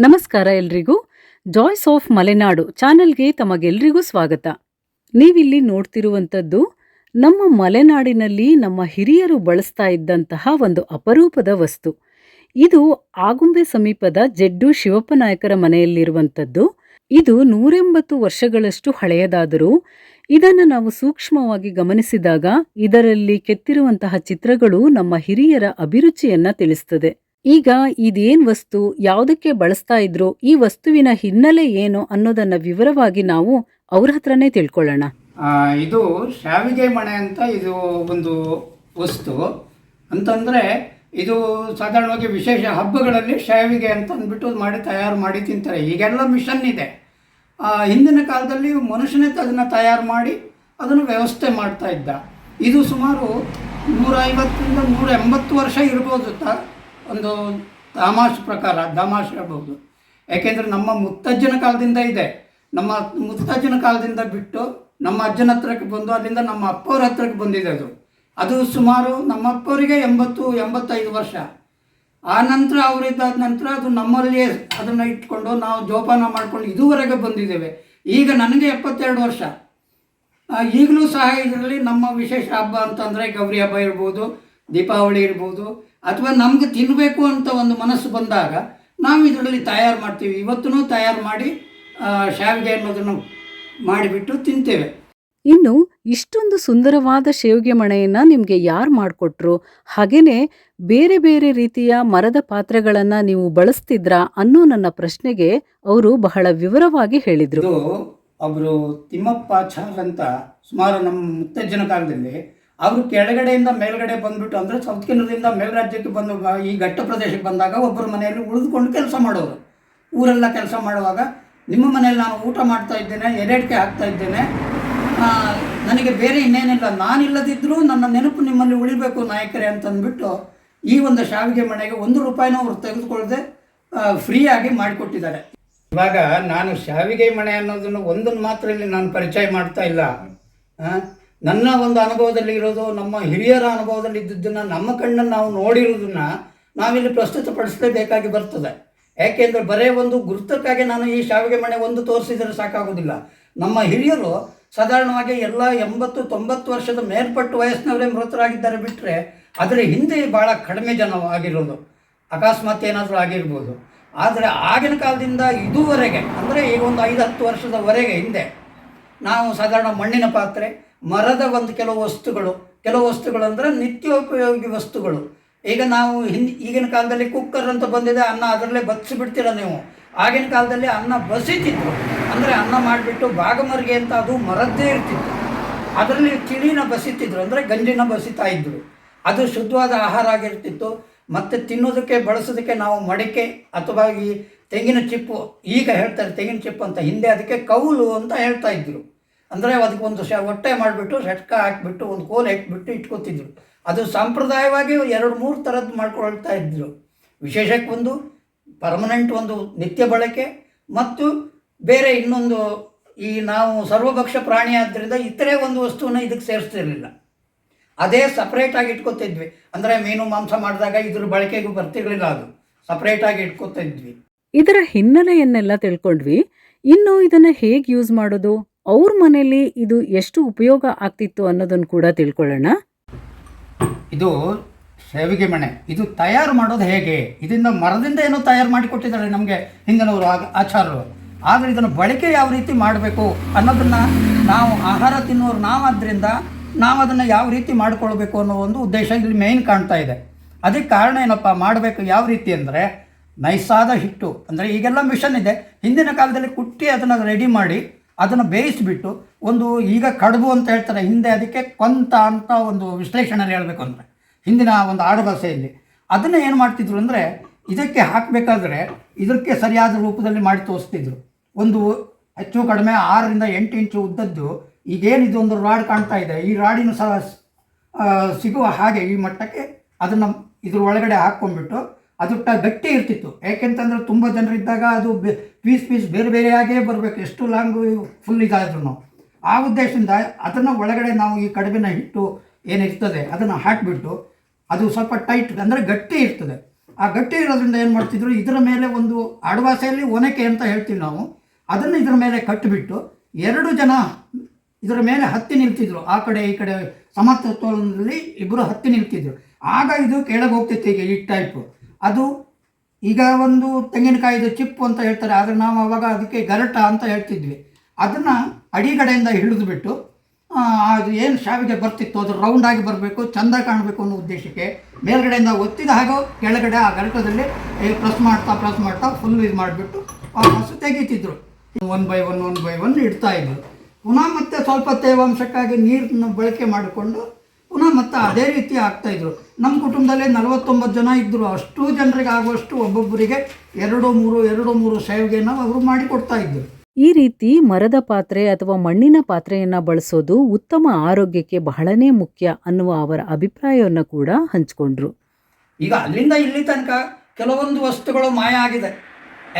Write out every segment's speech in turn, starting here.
ನಮಸ್ಕಾರ ಎಲ್ರಿಗೂ. Joys of Malenadu ಚಾನೆಲ್ಗೆ ತಮಗೆಲ್ರಿಗೂ ಸ್ವಾಗತ. ನೀವಿಲ್ಲಿ ನೋಡ್ತಿರುವಂಥದ್ದು, ನಮ್ಮ ಮಲೆನಾಡಿನಲ್ಲಿ ನಮ್ಮ ಹಿರಿಯರು ಬಳಸ್ತಾ ಇದ್ದಂತಹ ಒಂದು ಅಪರೂಪದ ವಸ್ತು. ಇದು ಆಗುಂಬೆ ಸಮೀಪದ ಜಡ್ಡು ಶಿವಪ್ಪನಾಯಕರ ಮನೆಯಲ್ಲಿರುವಂಥದ್ದು. ಇದು ನೂರೆಂಬತ್ತು ವರ್ಷಗಳಷ್ಟು ಹಳೆಯದಾದರೂ, ಇದನ್ನು ನಾವು ಸೂಕ್ಷ್ಮವಾಗಿ ಗಮನಿಸಿದಾಗ ಇದರಲ್ಲಿ ಕೆತ್ತಿರುವಂತಹ ಚಿತ್ರಗಳು ನಮ್ಮ ಹಿರಿಯರ ಅಭಿರುಚಿಯನ್ನ ತಿಳಿಸ್ತದೆ. ಈಗ ಇದೇನ್ ವಸ್ತು ಯಾವುದಕ್ಕೆ ಬಳಸ್ತಾ ಇದ್ರು, ಈ ವಸ್ತುವಿನ ಹಿನ್ನೆಲೆ ಏನು ಅನ್ನೋದನ್ನ ವಿವರವಾಗಿ ನಾವು ಅವ್ರ ಹತ್ರನೇ ತಿಳ್ಕೊಳ್ಳೋಣ. ಇದು ಶಾವಿಗೆ ಮಣೆ ಅಂತ ಇದು ಒಂದು ವಸ್ತು. ಅಂತಂದರೆ ಇದು ಸಾಧಾರಣವಾಗಿ ವಿಶೇಷ ಹಬ್ಬಗಳಲ್ಲಿ ಶಾವಿಗೆ ಅಂತ ಅಂದ್ಬಿಟ್ಟು ಮಾಡಿ ತಯಾರು ಮಾಡಿ ತಿಂತಾರೆ. ಈಗೆಲ್ಲ ಮಿಷನ್ ಇದೆ. ಹಿಂದಿನ ಕಾಲದಲ್ಲಿ ಮನುಷ್ಯನೇ ಅದನ್ನು ತಯಾರು ಮಾಡಿ ಅದನ್ನು ವ್ಯವಸ್ಥೆ ಮಾಡ್ತಾ ಇದ್ದ. ಇದು ಸುಮಾರು ನೂರ ಐವತ್ತರಿಂದ ನೂರ ಎಂಬತ್ತು ವರ್ಷ ಇರ್ಬೋದು ತ ಒಂದು ತಮಾಷೆ ಪ್ರಕಾರ ತಮಾಷೆ ಹೇಳ್ಬೋದು ಯಾಕೆಂದರೆ ನಮ್ಮ ಮುತ್ತಜ್ಜನ ಕಾಲದಿಂದ ಇದೆ. ನಮ್ಮ ಮುತ್ತಜ್ಜನ ಕಾಲದಿಂದ ಬಿಟ್ಟು ನಮ್ಮ ಅಜ್ಜನ ಹತ್ರಕ್ಕೆ ಬಂದು ಅಲ್ಲಿಂದ ನಮ್ಮ ಅಪ್ಪವ್ರ ಹತ್ರಕ್ಕೆ ಬಂದಿದೆ ಅದು. ಅದು ಸುಮಾರು ನಮ್ಮ ಅಪ್ಪವರಿಗೆ ಎಂಬತ್ತು, ಎಂಬತ್ತೈದು ವರ್ಷ. ಆ ನಂತರ ಅವರಿದ್ದಾದ ನಂತರ ಅದು ನಮ್ಮಲ್ಲಿಯೇ ಅದನ್ನು ಇಟ್ಕೊಂಡು ನಾವು ಜೋಪಾನ ಮಾಡ್ಕೊಂಡು ಇದುವರೆಗೆ ಬಂದಿದ್ದೇವೆ. ಈಗ ನನಗೆ ಎಪ್ಪತ್ತೆರಡು ವರ್ಷ. ಈಗಲೂ ಸಹ ಇದರಲ್ಲಿ ನಮ್ಮ ವಿಶೇಷ ಹಬ್ಬ ಅಂತಂದರೆ ಗೌರಿ ಹಬ್ಬ ಇರ್ಬೋದು, ದೀಪಾವಳಿ ಇರ್ಬೋದು ಅಥವಾ ನಮ್ಗೆ ತಿನ್ನಬೇಕು ಅಂತ ಒಂದು ಮನಸ್ಸು ಬಂದಾಗ ನಾವು ಇದರಲ್ಲಿ ತಯಾರು ಮಾಡ್ತೀವಿ. ಇವತ್ತೂ ತಯಾರು ಮಾಡಿ ಶಾವಿಗೆ ಅನ್ನೋದನ್ನು ಮಾಡಿಬಿಟ್ಟು ತಿಂತೇವೆ. ಇನ್ನು ಇಷ್ಟೊಂದು ಸುಂದರವಾದ ಶೇವಿಗೆ ಮಣೆಯನ್ನು ನಿಮಗೆ ಯಾರು ಮಾಡಿಕೊಟ್ರು? ಹಾಗೇನೆ ಬೇರೆ ಬೇರೆ ರೀತಿಯ ಮರದ ಪಾತ್ರೆಗಳನ್ನು ನೀವು ಬಳಸ್ತಿದ್ರಾ ಅನ್ನೋ ನನ್ನ ಪ್ರಶ್ನೆಗೆ ಅವರು ಬಹಳ ವಿವರವಾಗಿ ಹೇಳಿದರು. ಅವರು ತಿಮ್ಮಪ್ಪ ತಿಮ್ಮಪ್ಪಾಚಾರ್ ಅಂತ ಸುಮಾರು ನಮ್ಮ ಮುತ್ತಜ್ಜನ ಕಾಲದಲ್ಲಿ ಅವರು ಕೆಳಗಡೆಯಿಂದ ಮೇಲ್ಗಡೆ ಬಂದ್ಬಿಟ್ಟು ಅಂದರೆ ಸೌತ್ ಕೇಂದ್ರದಿಂದ ಮೇಲ್ರಾಜ್ಯಕ್ಕೆ ಬಂದು ಈ ಘಟ್ಟ ಪ್ರದೇಶಕ್ಕೆ ಬಂದಾಗ ಒಬ್ಬರ ಮನೆಯಲ್ಲಿ ಉಳಿದುಕೊಂಡು ಕೆಲಸ ಮಾಡೋರು. ಊರೆಲ್ಲ ಕೆಲಸ ಮಾಡುವಾಗ ನಿಮ್ಮ ಮನೆಯಲ್ಲಿ ನಾನು ಊಟ ಮಾಡ್ತಾ ಇದ್ದೇನೆ ಎಡೆಡ್ಕೆ ಹಾಕ್ತಾ ಇದ್ದೇನೆ. ನನಗೆ ಬೇರೆ ಇನ್ನೇನಿಲ್ಲ. ನಾನಿಲ್ಲದಿದ್ದರೂ ನನ್ನ ನೆನಪು ನಿಮ್ಮಲ್ಲಿ ಉಳಿಬೇಕು ನಾಯಕರೇ ಅಂತಂದ್ಬಿಟ್ಟು ಈ ಒಂದು ಶಾವಿಗೆ ಮನೆಗೆ ಒಂದು ರೂಪಾಯಿನೂ ಅವರು ತೆಗೆದುಕೊಳ್ಳದೆ ಫ್ರೀಯಾಗಿ ಮಾಡಿಕೊಟ್ಟಿದ್ದಾರೆ. ಇವಾಗ ನಾನು ಶಾವಿಗೆ ಮನೆ ಅನ್ನೋದನ್ನು ಒಂದನ್ನು ಮಾತ್ರ ಇಲ್ಲಿ ನಾನು ಪರಿಚಯ ಮಾಡ್ತಾ ಇಲ್ಲ. ನನ್ನ ಒಂದು ಅನುಭವದಲ್ಲಿ ಇರೋದು, ನಮ್ಮ ಹಿರಿಯರ ಅನುಭವದಲ್ಲಿ ಇದ್ದದ್ದನ್ನು, ನಮ್ಮ ಕಣ್ಣನ್ನು ನಾವು ನೋಡಿರೋದನ್ನು ನಾವಿಲ್ಲಿ ಪ್ರಸ್ತುತಪಡಿಸಲೇಬೇಕಾಗಿ ಬರ್ತದೆ. ಯಾಕೆಂದರೆ ಬರೇ ಒಂದು ಗುರುತಕ್ಕಾಗಿ ನಾನು ಈ ಶಾವಿಗೆ ಮನೆ ಒಂದು ತೋರಿಸಿದರೆ ಸಾಕಾಗೋದಿಲ್ಲ. ನಮ್ಮ ಹಿರಿಯರು ಸಾಧಾರಣವಾಗಿ ಎಲ್ಲ ಎಂಬತ್ತು, ತೊಂಬತ್ತು ವರ್ಷದ ಮೇಲ್ಪಟ್ಟು ವಯಸ್ಸಿನವರೇ ಮೃತರಾಗಿದ್ದಾರೆ ಬಿಟ್ಟರೆ ಅದರ ಹಿಂದೆ ಭಾಳ ಕಡಿಮೆ ಜನ ಆಗಿರೋದು. ಅಕಸ್ಮಾತ್ ಏನಾದರೂ ಆಗಿರ್ಬೋದು. ಆದರೆ ಆಗಿನ ಕಾಲದಿಂದ ಇದುವರೆಗೆ, ಅಂದರೆ ಈ ಒಂದು ಐದು, ಹತ್ತು ವರ್ಷದವರೆಗೆ ಹಿಂದೆ, ನಾವು ಸಾಧಾರಣ ಮಣ್ಣಿನ ಪಾತ್ರೆ ಮರದ ಒಂದು ಕೆಲವು ವಸ್ತುಗಳು. ಕೆಲವು ವಸ್ತುಗಳು ಅಂದರೆ ನಿತ್ಯೋಪಯೋಗಿ ವಸ್ತುಗಳು. ಈಗ ನಾವು ಹಿಂದ್ ಈಗಿನ ಕಾಲದಲ್ಲಿ ಕುಕ್ಕರ್ ಅಂತ ಬಂದಿದೆ, ಅನ್ನ ಅದರಲ್ಲೇ ಬತ್ಸಿಬಿಡ್ತೀರ ನೀವು? ಆಗಿನ ಕಾಲದಲ್ಲಿ ಅನ್ನ ಬಸಿತಿತ್ತು ಅಂದರೆ ಅನ್ನ ಮಾಡಿಬಿಟ್ಟು ಬಾಗಮರಿಗೆ ಅಂತ ಅದು ಮರದ್ದೇ ಇರ್ತಿತ್ತು. ಅದರಲ್ಲಿ ತಿಳಿನ ಬಸಿತಿದ್ರು, ಅಂದರೆ ಗಂಜಿನ ಬಸಿತಾ ಇದ್ದರು ಅದು ಶುದ್ಧವಾದ ಆಹಾರ ಆಗಿರ್ತಿತ್ತು. ಮತ್ತು ತಿನ್ನೋದಕ್ಕೆ, ಬಳಸೋದಕ್ಕೆ ನಾವು ಮಡಿಕೆ ಅಥವಾ ಈ ತೆಂಗಿನ ಚಿಪ್ಪು, ಈಗ ಹೇಳ್ತಾರೆ ತೆಂಗಿನ ಚಿಪ್ಪು ಅಂತ, ಹಿಂದೆ ಅದಕ್ಕೆ ಕೌಲು ಅಂತ ಹೇಳ್ತಾ ಇದ್ರು. ಅಂದರೆ ಅದಕ್ಕೆ ಒಂದು ಶ ಹೊಟ್ಟೆ ಮಾಡಿಬಿಟ್ಟು ಷಟ್ಕ ಹಾಕಿಬಿಟ್ಟು ಒಂದು ಕೋಲು ಇಟ್ಬಿಟ್ಟು ಇಟ್ಕೊತಿದ್ರು. ಅದು ಸಾಂಪ್ರದಾಯವಾಗಿ ಎರಡು ಮೂರು ಥರದ್ದು ಮಾಡ್ಕೊಳ್ತಾ ಇದ್ದರು ವಿಶೇಷಕ್ಕೆ ಒಂದು ಪರ್ಮನೆಂಟ್ ಒಂದು ನಿತ್ಯ ಬಳಕೆ ಮತ್ತು ಬೇರೆ ಇನ್ನೊಂದು ಈ ನಾವು ಸರ್ವಭಕ್ಷ ಪ್ರಾಣಿ ಆದ್ದರಿಂದ ಇತರೆ ಒಂದು ವಸ್ತುವನ್ನು ಇದಕ್ಕೆ ಸೇರಿಸ್ತಿರಲಿಲ್ಲ. ಅದೇ ಸಪ್ರೇಟಾಗಿ ಇಟ್ಕೊತಿದ್ವಿ. ಅಂದರೆ ಮೀನು, ಮಾಂಸ ಮಾಡಿದಾಗ ಇದ್ರ ಬಳಕೆಗೂ ಬರ್ತಿರಲಿಲ್ಲ ಅದು. ಸಪ್ರೇಟಾಗಿ ಇಟ್ಕೊತಾ ಇದ್ವಿ ಇದರ ಹಿನ್ನೆಲೆಯನ್ನೆಲ್ಲ ತಿಳ್ಕೊಂಡ್ವಿ. ಇನ್ನು ಇದನ್ನು ಹೇಗೆ ಯೂಸ್ ಮಾಡೋದು? ಅವ್ರ ಮನೆಯಲ್ಲಿ ಇದು ಎಷ್ಟು ಉಪಯೋಗ ಆಗ್ತಿತ್ತು ಅನ್ನೋದನ್ನು ಕೂಡ ತಿಳ್ಕೊಳ್ಳೋಣ. ಇದು ಸೇವಿಗೆ ಮಣೆ. ಇದು ತಯಾರು ಮಾಡೋದು ಹೇಗೆ? ಇದರಿಂದ ಮರದಿಂದ ಏನೋ ತಯಾರು ಮಾಡಿಕೊಟ್ಟಿದ್ದಾರೆ ನಮಗೆ ಹಿಂದಿನವರು ಆಚಾರರು ಆದರೆ ಇದನ್ನು ಬಳಕೆ ಯಾವ ರೀತಿ ಮಾಡಬೇಕು ಅನ್ನೋದನ್ನು ನಾವು ಆಹಾರ ತಿನ್ನೋರು ನಾವಾದ್ರಿಂದ ನಾವು ಅದನ್ನು ಯಾವ ರೀತಿ ಮಾಡಿಕೊಳ್ಬೇಕು ಅನ್ನೋ ಒಂದು ಉದ್ದೇಶ ಇಲ್ಲಿ ಮೇಯ್ನ್ ಕಾಣ್ತಾ ಇದೆ. ಅದಕ್ಕೆ ಕಾರಣ ಏನಪ್ಪ? ಮಾಡಬೇಕು ಯಾವ ರೀತಿ ಅಂದರೆ ನೈಸಾದ ಹಿಟ್ಟು. ಅಂದರೆ ಈಗೆಲ್ಲ ಮಿಷನ್ ಇದೆ. ಹಿಂದಿನ ಕಾಲದಲ್ಲಿ ಕುಟ್ಟಿ ಅದನ್ನು ರೆಡಿ ಮಾಡಿ ಅದನ್ನು ಬೇಯಿಸಿಬಿಟ್ಟು ಒಂದು ಈಗ ಕಡುಬು ಅಂತ ಹೇಳ್ತಾರೆ, ಹಿಂದೆ ಅದಕ್ಕೆ ಕೊಂತ ಅಂತ ಒಂದು ವಿಶ್ಲೇಷಣೆ ಹೇಳಬೇಕು ಅಂದರೆ, ಹಿಂದಿನ ಒಂದು ಆಡುಭಾಷೆಯಲ್ಲಿ. ಅದನ್ನು ಏನು ಮಾಡ್ತಿದ್ರು ಅಂದರೆ, ಇದಕ್ಕೆ ಹಾಕಬೇಕಾದ್ರೆ ಇದಕ್ಕೆ ಸರಿಯಾದ ರೂಪದಲ್ಲಿ ಮಾಡಿ ತೋರಿಸ್ತಿದ್ರು. ಒಂದು ಹೆಚ್ಚು ಕಡಿಮೆ ಆರರಿಂದ ಎಂಟು ಇಂಚು ಉದ್ದದ್ದು ಈಗೇನಿದು ಒಂದು ರಾಡ್ ಕಾಣ್ತಾ ಇದೆ, ಈ ರಾಡಿನ ಸಹ ಸಿಗುವ ಹಾಗೆ ಈ ಮಟ್ಟಕ್ಕೆ ಅದನ್ನು ಇದ್ರ ಒಳಗಡೆ ಹಾಕ್ಕೊಂಡ್ಬಿಟ್ಟು ಅದು ಗಟ್ಟಿ ಇರ್ತಿತ್ತು. ಯಾಕೆಂತಂದ್ರೆ ತುಂಬ ಜನರಿದ್ದಾಗ ಅದು ಪೀಸ್ ಪೀಸ್ ಬೇರೆ ಬೇರೆಯಾಗೇ ಬರಬೇಕು. ಎಷ್ಟು ಲಾಂಗು ಫುಲ್ ಇದಾದ್ರೂ ಆ ಉದ್ದೇಶದಿಂದ ಅದನ್ನು ಒಳಗಡೆ ನಾವು ಈ ಕಡುಬಿನ ಹಿಟ್ಟು ಏನಿರ್ತದೆ ಅದನ್ನು ಹಾಕಿಬಿಟ್ಟು ಅದು ಸ್ವಲ್ಪ ಟೈಟ್ ಅಂದರೆ ಗಟ್ಟಿ ಇರ್ತದೆ. ಆ ಗಟ್ಟಿ ಇರೋದ್ರಿಂದ ಏನು ಮಾಡ್ತಿದ್ರು, ಇದರ ಮೇಲೆ ಒಂದು ಆಡುವಾಸೆಯಲ್ಲಿ ಒನಕೆ ಅಂತ ಹೇಳ್ತೀವಿ ನಾವು. ಅದನ್ನು ಇದರ ಮೇಲೆ ಕಟ್ಟಿಬಿಟ್ಟು ಎರಡು ಜನ ಇದರ ಮೇಲೆ ಹತ್ತಿ ನಿಲ್ತಿದ್ರು. ಆ ಕಡೆ ಈ ಕಡೆ ಸಮತೋಲನದಲ್ಲಿ ಇಬ್ಬರು ಹತ್ತಿ ನಿಲ್ತಿದ್ರು. ಆಗ ಇದು ಕೆಳಗೆ ಹೋಗ್ತಿತ್ತು ಈಗ ಈ ಟೈಪು ಅದು ಈಗ ಒಂದು ತೆಂಗಿನಕಾಯಿದು ಚಿಪ್ಪು ಅಂತ ಹೇಳ್ತಾರೆ, ಆದರೆ ನಾವು ಅವಾಗ ಅದಕ್ಕೆ ಗರಟ ಅಂತ ಹೇಳ್ತಿದ್ವಿ. ಅದನ್ನು ಅಡಿಗಡೆಯಿಂದ ಹಿಡಿದುಬಿಟ್ಟು ಅದು ಏನು ಶಾವಿಗೆ ಬರ್ತಿತ್ತು ಅದು ರೌಂಡಾಗಿ ಬರಬೇಕು, ಚಂದ ಕಾಣಬೇಕು ಅನ್ನೋ ಉದ್ದೇಶಕ್ಕೆ ಮೇಲ್ಗಡೆಯಿಂದ ಒತ್ತಿದ ಹಾಗೂ ಕೆಳಗಡೆ ಆ ಗರಟದಲ್ಲಿ ಪ್ರೆಸ್ ಮಾಡ್ತಾ ಪ್ರೆಸ್ ಮಾಡ್ತಾ ಫುಲ್ ಇದು ಮಾಡಿಬಿಟ್ಟು ಹಸು ತೆಗೀತಿದ್ರು. One by one one by one ಇಡ್ತಾ ಇದ್ರು. ಪುನಃ ಮತ್ತೆ ಸ್ವಲ್ಪ ತೇವಾಂಶಕ್ಕಾಗಿ ನೀರನ್ನು ಬಳಕೆ ಮಾಡಿಕೊಂಡು ಪುನಃ ಮತ್ತೆ ಅದೇ ರೀತಿ ಆಗ್ತಾ ಇದ್ರು. ನಮ್ಮ ಕುಟುಂಬದಲ್ಲೇ ನಲವತ್ತೊಂಬತ್ತು ಜನ ಇದ್ದರು ಅಷ್ಟು ಜನರಿಗೆ ಆಗುವಷ್ಟು ಒಬ್ಬೊಬ್ಬರಿಗೆ ಎರಡು ಮೂರು ಎರಡು ಮೂರು ಸೇವೆಯನ್ನು ಅವರು ಮಾಡಿಕೊಡ್ತಾ ಇದ್ದರು ಈ ರೀತಿ ಮರದ ಪಾತ್ರೆ ಅಥವಾ ಮಣ್ಣಿನ ಪಾತ್ರೆಯನ್ನ ಬಳಸೋದು ಉತ್ತಮ ಆರೋಗ್ಯಕ್ಕೆ ಬಹಳನೇ ಮುಖ್ಯ ಅನ್ನುವ ಅವರ ಅಭಿಪ್ರಾಯವನ್ನು ಕೂಡ ಹಂಚಿಕೊಂಡ್ರು. ಈಗ ಅಲ್ಲಿಂದ ಇಲ್ಲಿ ತನಕ ಕೆಲವೊಂದು ವಸ್ತುಗಳು ಮಾಯ ಆಗಿದೆ.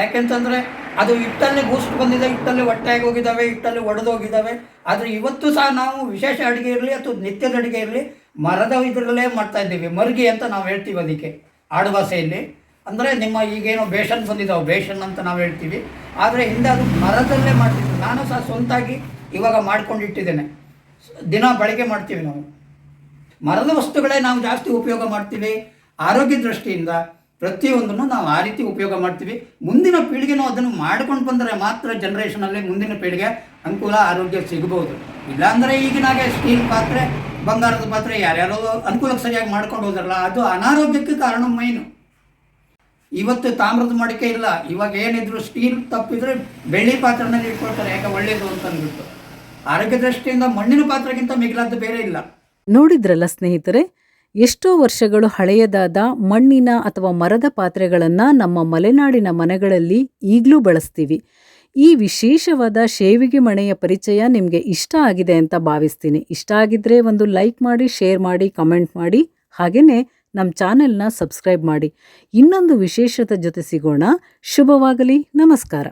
ಯಾಕೆಂತಂದರೆ ಅದು ಇಟ್ಟಲ್ಲಿ ಗೂಸ್ಟ್ ಬಂದಿದೆ ಇಟ್ಟಲ್ಲಿ ಹೊಟ್ಟೆಗೆ ಹೋಗಿದ್ದಾವೆ ಇಟ್ಟಲ್ಲಿ ಒಡೆದೋಗಿದ್ದಾವೆ ಆದರೆ ಇವತ್ತು ಸಹ ನಾವು ವಿಶೇಷ ಅಡುಗೆ ಇರಲಿ ಅಥವಾ ನಿತ್ಯದ ಅಡುಗೆ ಇರಲಿ, ಮರದ ಇದರಲ್ಲೇ ಮಾಡ್ತಾ ಇದ್ದೀವಿ. ಮರ್ಗಿ ಅಂತ ನಾವು ಹೇಳ್ತೀವಿ ಅದಕ್ಕೆ, ಆಡುಭಾಷೆಯಲ್ಲಿ. ಅಂದರೆ ನಿಮ್ಮ ಈಗೇನೋ ಬೇಷನ್ ಬಂದಿದ್ದಾವೆ ಬೇಷನ್ ಅಂತ ನಾವು ಹೇಳ್ತೀವಿ. ಆದರೆ ಹಿಂದೆ ಅದು ಮರದಲ್ಲೇ ಮಾಡ್ತಿದ್ವಿ. ನಾನು ಸಹ ಸ್ವಂತಾಗಿ ಇವಾಗ ಮಾಡ್ಕೊಂಡಿಟ್ಟಿದ್ದೇನೆ. ದಿನ ಬಳಕೆ ಮಾಡ್ತೀವಿ ನಾವು. ಮರದ ವಸ್ತುಗಳೇ ನಾವು ಜಾಸ್ತಿ ಉಪಯೋಗ ಮಾಡ್ತೀವಿ, ಆರೋಗ್ಯ ದೃಷ್ಟಿಯಿಂದ. ಪ್ರತಿಯೊಂದನ್ನು ನಾವು ಆ ರೀತಿ ಉಪಯೋಗ ಮಾಡ್ತೀವಿ. ಮುಂದಿನ ಪೀಳಿಗೆನೂ ಅದನ್ನು ಮಾಡ್ಕೊಂಡು ಬಂದರೆ ಮಾತ್ರ ಜನ್ರೇಷನಲ್ಲಿ ಮುಂದಿನ ಪೀಳಿಗೆ ಅನುಕೂಲ, ಆರೋಗ್ಯ ಸಿಗಬಹುದು ಇಲ್ಲಾಂದರೆ ಈಗಿನಾಗೆ ಸ್ಟೀಲ್ ಪಾತ್ರೆ, ಬಂಗಾರದ ಪಾತ್ರೆ ಯಾರ್ಯಾರೋ ಅನುಕೂಲಕ್ಕೆ ಸರಿಯಾಗಿ ಮಾಡ್ಕೊಂಡು ಹೋದ್ರಲ್ಲ, ಅದು ಅನಾರೋಗ್ಯಕ್ಕೆ ಕಾರಣ ಮೈನು ಇವತ್ತು ತಾಮ್ರದ ಮಡಿಕೆ ಇಲ್ಲ, ಇವಾಗ ಏನಿದ್ರು ಸ್ಟೀಲ್ ತಪ್ಪಿದ್ರೆ ಬೆಳ್ಳಿ ಪಾತ್ರೆನಲ್ಲಿ ಇಟ್ಕೊಳ್ತಾರೆ, ಯಾಕೆ ಒಳ್ಳೇದು ಅಂತ ಅಂದ್ಬಿಟ್ಟು. ಆರೋಗ್ಯ ದೃಷ್ಟಿಯಿಂದ ಮಣ್ಣಿನ ಪಾತ್ರೆಗಿಂತ ಮಿಗಿಲಾದ್ದು ಬೇರೆ ಇಲ್ಲ. ನೋಡಿದ್ರಲ್ಲ ಸ್ನೇಹಿತರೆ ಎಷ್ಟೋ ವರ್ಷಗಳು ಹಳೆಯದಾದ ಮಣ್ಣಿನ ಅಥವಾ ಮರದ ಪಾತ್ರೆಗಳನ್ನು ನಮ್ಮ ಮಲೆನಾಡಿನ ಮನೆಗಳಲ್ಲಿ ಈಗಲೂ ಬಳಸ್ತೀವಿ. ಈ ವಿಶೇಷವಾದ ಶೇವಿಗೆ ಮಣೆಯ ಪರಿಚಯ ನಿಮಗೆ ಇಷ್ಟ ಆಗಿದೆ ಅಂತ ಭಾವಿಸ್ತೀನಿ. ಇಷ್ಟ ಆಗಿದ್ದರೆ ಒಂದು ಲೈಕ್ ಮಾಡಿ, ಶೇರ್ ಮಾಡಿ, ಕಮೆಂಟ್ ಮಾಡಿ. ಹಾಗೆಯೇ ನಮ್ಮ ಚಾನೆಲ್ನ ಸಬ್ಸ್ಕ್ರೈಬ್ ಮಾಡಿ. ಇನ್ನೊಂದು ವಿಶೇಷತೆ ಜೊತೆ ಸಿಗೋಣ. ಶುಭವಾಗಲಿ. ನಮಸ್ಕಾರ.